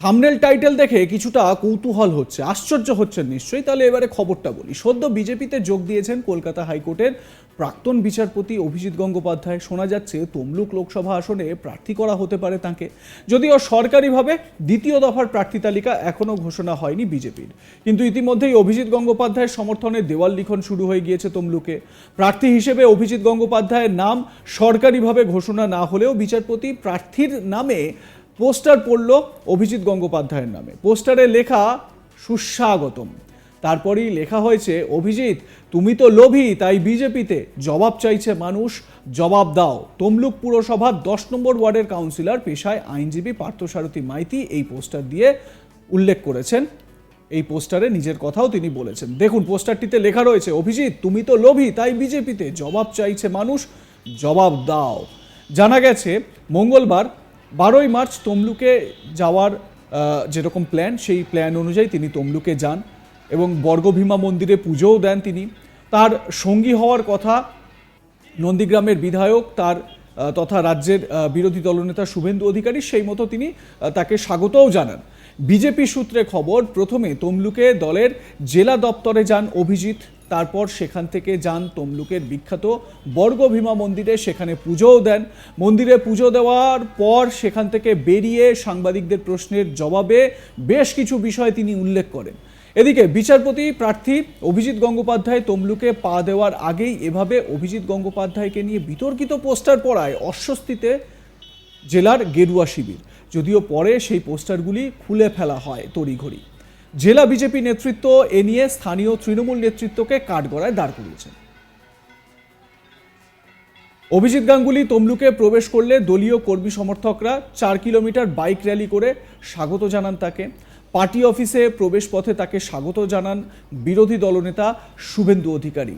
Thumbnail title দেখে কিছুটা কৌতূহল হচ্ছে। আশ্চর্য হচ্ছেন নিশ্চয়ই, তাহলে এবারে খবরটা বলি। সদ্য বিজেপিতে যোগ দিয়েছেন কলকাতা হাইকোর্টের প্রাক্তন বিচারপতি অভিজিৎ গঙ্গোপাধ্যায়। শোনা যাচ্ছে, তমলুক লোকসভা আসনে প্রার্থী করা হতে পারে তাকে। যদিও সরকারিভাবে দ্বিতীয় দফার প্রার্থী তালিকা এখনও ঘোষণা হয়নি বিজেপির। কিন্তু ইতিমধ্যেই অভিজিৎ গঙ্গোপাধ্যায়ের সমর্থনে দেওয়াল লিখন শুরু হয়ে গিয়েছে তমলুকে। প্রার্থী হিসেবে অভিজিৎ গঙ্গোপাধ্যায়ের নাম সরকারিভাবে ঘোষণা না হলেও বিচারপতি প্রার্থীর নামে পোস্টার পড়ল অভিজিৎ গঙ্গোপাধ্যায়ের নামে। পোস্টারে লেখা, সুস্বাগতম। তারপরেই লেখা হয়েছে, অভিজিৎ, তুমি তো লোভী, তাই বিজেপিতে জবাব চাইছে মানুষ, জবাব দাও। তমলুক পুরসভার দশ নম্বর ওয়ার্ডের কাউন্সিলর, পেশায় আইনজীবী পার্থসারথী মাইতি এই পোস্টার দিয়ে উল্লেখ করেছেন। এই পোস্টারে নিজের কথাও তিনি বলেছেন। দেখুন, পোস্টারটিতে লেখা রয়েছে, অভিজিৎ, তুমি তো লোভী, তাই বিজেপিতে জবাব চাইছে মানুষ, জবাব দাও। জানা গেছে, মঙ্গলবার বারোই মার্চ তমলুকে যাওয়ার যেরকম প্ল্যান সেই প্ল্যান অনুযায়ী তিনি তমলুকে যান এবং বর্গভীমা মন্দিরে পুজোও দেন তিনি। তার সঙ্গী হওয়ার কথা নন্দীগ্রামের বিধায়ক, তার তথা রাজ্যের বিরোধী দলনেতা শুভেন্দু অধিকারী, সেই মতো তিনি তাকে স্বাগতও জানান। বিজেপি সূত্রে খবর, প্রথমে তমলুকে দলের জেলা দপ্তরে যান অভিজিৎ তারপর সেখান থেকে যান তমলুকের বিখ্যাত বর্গভীমা মন্দিরে, সেখানে পুজোও দেন। মন্দিরে পুজো দেওয়ার পর সেখান থেকে বেরিয়ে সাংবাদিকদের প্রশ্নের জবাবে বেশ কিছু বিষয় তিনি উল্লেখ করেন। এদিকে বিচারপতি প্রার্থী অভিজিৎ গঙ্গোপাধ্যায় তমলুকে পা দেওয়ার আগেই এভাবে অভিজিৎ গঙ্গোপাধ্যায়কে নিয়ে বিতর্কিত পোস্টার পড়ায় অস্বস্তিতে জেলার গেরুয়া শিবির। যদিও পরে সেই পোস্টারগুলি খুলে ফেলা হয় তড়িঘড়ি। জেলা বিজেপি নেতৃত্ব এ নিয়ে স্থানীয় তৃণমূল নেতৃত্বকে কাঠগড়ায় দাঁড় করিয়েছেন। অভিজিৎ গাঙ্গুলি তমলুকে প্রবেশ করলে দলীয় কর্মী সমর্থকরা চার কিলোমিটার বাইক র্যালি করে স্বাগত জানান তাকে। পার্টি অফিসে প্রবেশ পথে তাকে স্বাগত জানান বিরোধী দলনেতা শুভেন্দু অধিকারী।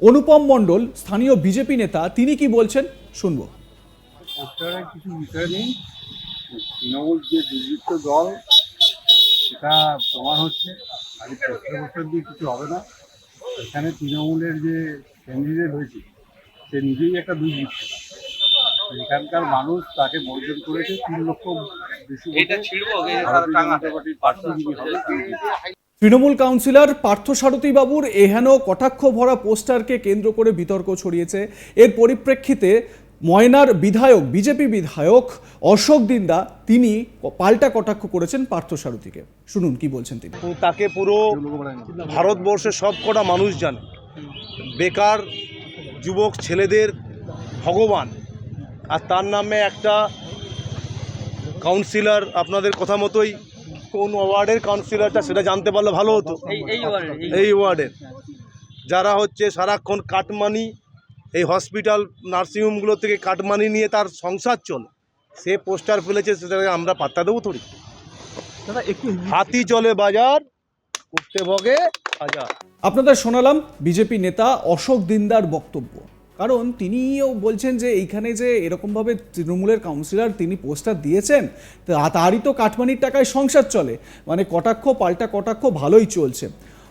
অনুপম মণ্ডল, স্থানীয় বিজেপি নেতা, তিনি কি বলছেন শুনব। তৃণমূল যে দল সেটা প্রমাণ হচ্ছে। আজ পোস্টার পোস্টার দিয়ে কিছু হবে না। এখানে তৃণমূলের যে ক্যান্ডিডেট হয়েছে সে নিজেই একটা দুর্বৃত্ত এখানকার মানুষ তাকে বর্জন করেছে তিন লক্ষ বেশি। তৃণমূল কাউন্সিলর পার্থসারথী বাবুর এহেন কটাক্ষ ভরা পোস্টারকে কেন্দ্র করে বিতর্ক ছড়িয়েছে। এর পরিপ্রেক্ষিতে ময়নার বিধায়ক বিজেপি বিধায়ক অশোক দিন্দা তিনি পাল্টা কটাক্ষ করেছেন পার্থ পার্থসারথীকে শুনুন কি বলছেন তিনি। তাকে পুরো ভারতবর্ষের সব কটা মানুষ জানে। বেকার যুবক ছেলেদের ভগবান। আর তার নামে একটা কাউন্সিলর আপনাদের কথা মতোই কোন ওয়ার্ডের কাউন্সিলরটা সেটা জানতে পারলে ভালো হতো। এই ওয়ার্ডের। যারা হচ্ছে সারাক্ষণ কাটমানি এই হসপিটাল নার্সিংহোমগুলো থেকে কাটমানি নিয়ে তার সংসার চলে। সে পোস্টার ফেলেছে সেটাকে আমরা পাত্তা দেবো থোড়ি। হাতি চলে বাজার উঠতে ভগে হাজার। আপনাদের শোনালাম বিজেপি নেতা অশোক দিন্দার বক্তব্য। কারণ তিনিও বলছেন যে এইখানে যে এরকমভাবে তৃণমূলের কাউন্সিলর তিনি পোস্টার দিয়েছেন তা- তারই তো কাটমানির টাকায় সংসার চলে। মানে কটাক্ষ পাল্টা কটাক্ষ ভালোই চলছে।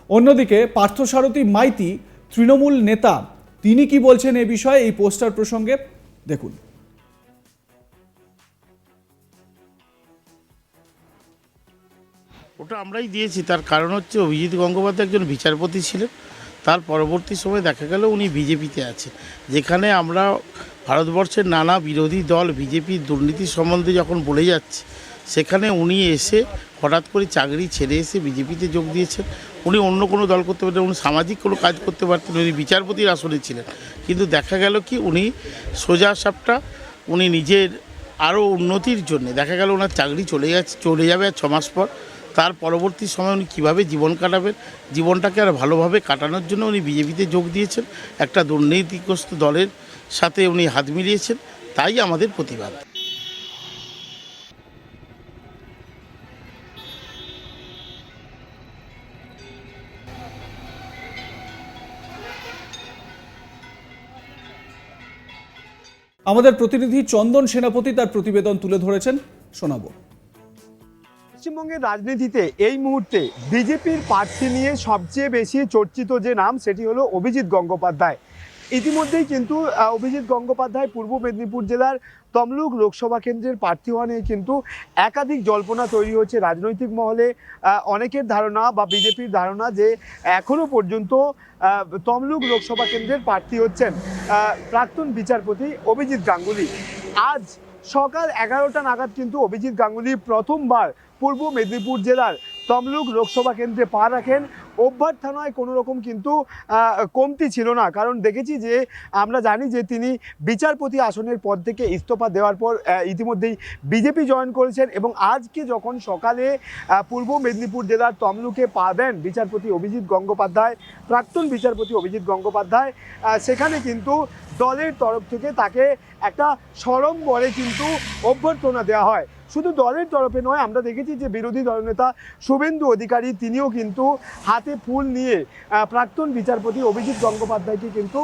অন্যদিকে পার্থসারথী মাইতি তৃণমূল নেতা তিনি কি বলছেন এ বিষয়ে? এই পোস্টার প্রসঙ্গে দেখুন। ওটা আমরাই দিয়েছি। তার কারণ হচ্ছে অভিজিৎ গঙ্গোপাধ্যায় একজন বিচারপতি ছিলেন। তার পরবর্তী সময় দেখা গেল উনি বিজেপিতে আছেন। যেখানে আমরা ভারতবর্ষের নানা বিরোধী দল বিজেপির দুর্নীতি সম্বন্ধে যখন বলে যাচ্ছে সেখানে উনি এসে হঠাৎ করে চাকরি ছেড়ে এসে বিজেপিতে যোগ দিয়েছেন। উনি অন্য কোনো দল করতে পারতেন উনি সামাজিক কোনো কাজ করতে পারতেন উনি বিচারপতির আসনে ছিলেন। কিন্তু দেখা গেল কি, উনি সোজা সাপটা, উনি নিজের আরও উন্নতির জন্য, দেখা গেল ওনার চাকরি চলে যাচ্ছে, চলে যাবে আর ছ মাস পর। তার পরবর্তী সময় উনি কীভাবে জীবন কাটাবেন, জীবনটাকে আর ভালোভাবে কাটানোর জন্য উনি বিজেপিতে যোগ দিয়েছেন। একটা দুর্নীতিগ্রস্ত দলের সাথে উনি হাত মিলিয়েছেন, তাই আমাদের প্রতিবাদ। আমাদের প্রতিনিধি চন্দন সেনাপতি তার প্রতিবেদন তুলে ধরেছেন। শোনাবো। পশ্চিমবঙ্গের রাজনীতিতে এই মুহূর্তে বিজেপির প্রার্থী নিয়ে সবচেয়ে বেশি চর্চিত যে নাম, সেটি হলো অভিজিৎ গঙ্গোপাধ্যায়। ইতিমধ্যেই কিন্তু অভিজিৎ গঙ্গোপাধ্যায় পূর্ব মেদিনীপুর জেলার তমলুক লোকসভা কেন্দ্রের প্রার্থী হওয়া নিয়ে কিন্তু একাধিক জল্পনা তৈরি হচ্ছে রাজনৈতিক মহলে। অনেকের ধারণা বা বিজেপির ধারণা যে এখনও পর্যন্ত তমলুক লোকসভা কেন্দ্রের প্রার্থী হচ্ছেন প্রাক্তন বিচারপতি অভিজিৎ গাঙ্গুলি। আজ সকাল এগারোটা নাগাদ কিন্তু অভিজিৎ গাঙ্গুলি প্রথমবার পূর্ব মেদিনীপুর জেলার তমলুক লোকসভা কেন্দ্রে পা রাখেন। অভ্যর্থনায় কোনো রকম কিন্তু কমতি ছিল না। কারণ দেখেছি যে, আমরা জানি যে তিনি বিচারপতি আসনের পদ থেকে ইস্তফা দেওয়ার পর ইতিমধ্যেই বিজেপি জয়েন করেছেন এবং আজকে যখন সকালে পূর্ব মেদিনীপুর জেলার তমলুকে পা দেন বিচারপতি অভিজিৎ গঙ্গোপাধ্যায়, প্রাক্তন বিচারপতি অভিজিৎ গঙ্গোপাধ্যায় সেখানে কিন্তু দলের তরফ থেকে তাকে একটা সরম বলে কিন্তু অভ্যর্থনা দেওয়া হয়। শুধু দলের তরফে নয়, আমরা দেখেছি যে বিরোধী দলনেতা শুভেন্দু অধিকারী, তিনিও কিন্তু হাতে ফুল নিয়ে প্রাক্তন বিচারপতি অভিজিৎ গঙ্গোপাধ্যায়কে কিন্তু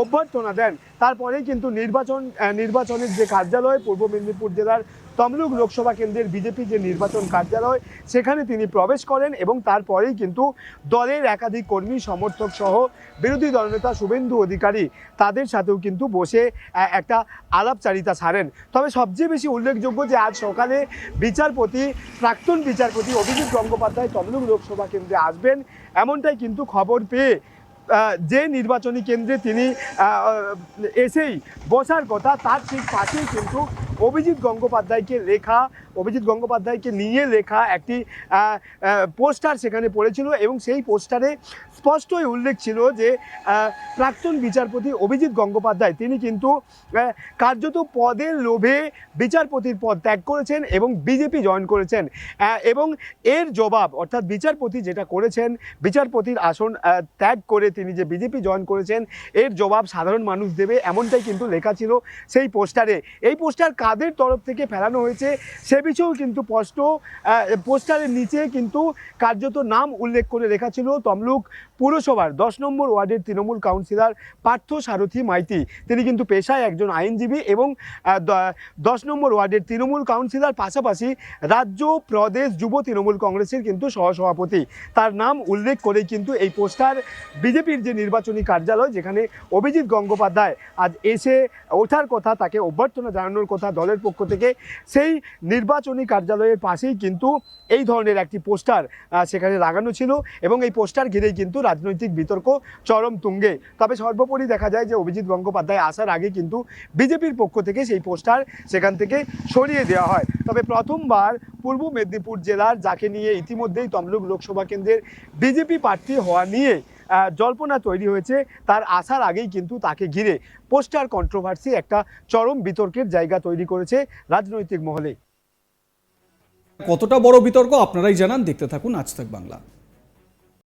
অভ্যর্থনা দেন। তারপরেই কিন্তু নির্বাচন নির্বাচনের যে কার্যালয়, পূর্ব মেদিনীপুর জেলার তমলুক লোকসভা কেন্দ্রের বিজেপি যে নির্বাচন কার্যালয়, সেখানে তিনি প্রবেশ করেন এবং তারপরেই কিন্তু দলের একাধিক কর্মী, সমর্থক সহ বিরোধী দলনেতা শুভেন্দু অধিকারী তাদের সাথেও কিন্তু বসে একটা আলাপচারিতা সারেন। তবে সবচেয়ে বেশি উল্লেখযোগ্য যে আজ সকালে বিচারপতি, প্রাক্তন বিচারপতি অভিজিৎ গঙ্গোপাধ্যায় তমলুক লোকসভা কেন্দ্রে আসবেন। এমনটাই কিন্তু খবর পেয়ে যে নির্বাচনী কেন্দ্রে তিনি এসেই বসার কথা, তার ঠিক পাশেই কিন্তু অভিজিৎ গঙ্গোপাধ্যায়কে লেখা, অভিজিৎ গঙ্গোপাধ্যায়কে নিয়ে লেখা একটি পোস্টার সেখানে পড়েছিল এবং সেই পোস্টারে স্পষ্টই উল্লেখ ছিল যে প্রাক্তন বিচারপতি অভিজিৎ গঙ্গোপাধ্যায়, তিনি কিন্তু কার্যত পদের লোভে বিচারপতির পদ ত্যাগ করেছেন এবং বিজেপি জয়েন করেছেন। এবং এর জবাব, অর্থাৎ বিচারপতি যেটা করেছেন, বিচারপতির আসন ত্যাগ করে তিনি যে বিজেপি জয়েন করেছেন, এর জবাব সাধারণ মানুষ দেবে, এমনটাই কিন্তু লেখা ছিল সেই পোস্টারে। এই পোস্টার কাদের তরফ থেকে ফেলানো হয়েছে। সে বিষয়েও কিন্তু স্পষ্ট পোস্টারের নিচে কিন্তু কার্যত নাম উল্লেখ করে লেখা ছিল তমলুক পুরসভার দশ নম্বর ওয়ার্ডের তৃণমূল কাউন্সিলর পার্থ সারথী মাইতি। তিনি কিন্তু পেশায় একজন আইনজীবী এবং দশ নম্বর ওয়ার্ডের তৃণমূল কাউন্সিলর, পাশাপাশি রাজ্য প্রদেশ যুব তৃণমূল কংগ্রেসের কিন্তু সহসভাপতি। তার নাম উল্লেখ করে কিন্তু এই পোস্টার বিজেপির যে নির্বাচনী কার্যালয়, যেখানে অভিজিৎ গঙ্গোপাধ্যায় আজ এসে ওঠার কথা, তাকে অভ্যর্থনা জানানোর কথা দলের পক্ষ থেকে সেই নির্বাচনী কার্যালয়ের পাশেই কিন্তু এই ধরনের একটি পোস্টার সেখানে লাগানো ছিল এবং এই পোস্টার ঘিরেই কিন্তু রাজনৈতিক বিতর্ক চরম তুঙ্গে। তবে সর্বোপরি দেখা যায় যে অভিজিৎ গঙ্গোপাধ্যায় আসার আগে কিন্তু বিজেপির পক্ষ থেকে সেই পোস্টার সেখান থেকে সরিয়ে দেওয়া হয়। তবে প্রথমবার পূর্ব মেদিনীপুর জেলার, যাকে নিয়ে ইতিমধ্যেই তমলুক লোকসভা কেন্দ্রের বিজেপি প্রার্থী হওয়া নিয়ে জল্পনা তৈরি হয়েছে। তার আসার আগেই কিন্তু তাকে ঘিরে পোস্টার কন্ট্রোভার্সি একটা চরম বিতর্কের জায়গা তৈরি করেছে রাজনৈতিক মহলে। কতটা বড় বিতর্ক আপনারাই জানান, দেখতে থাকুন আজ তাক বাংলা।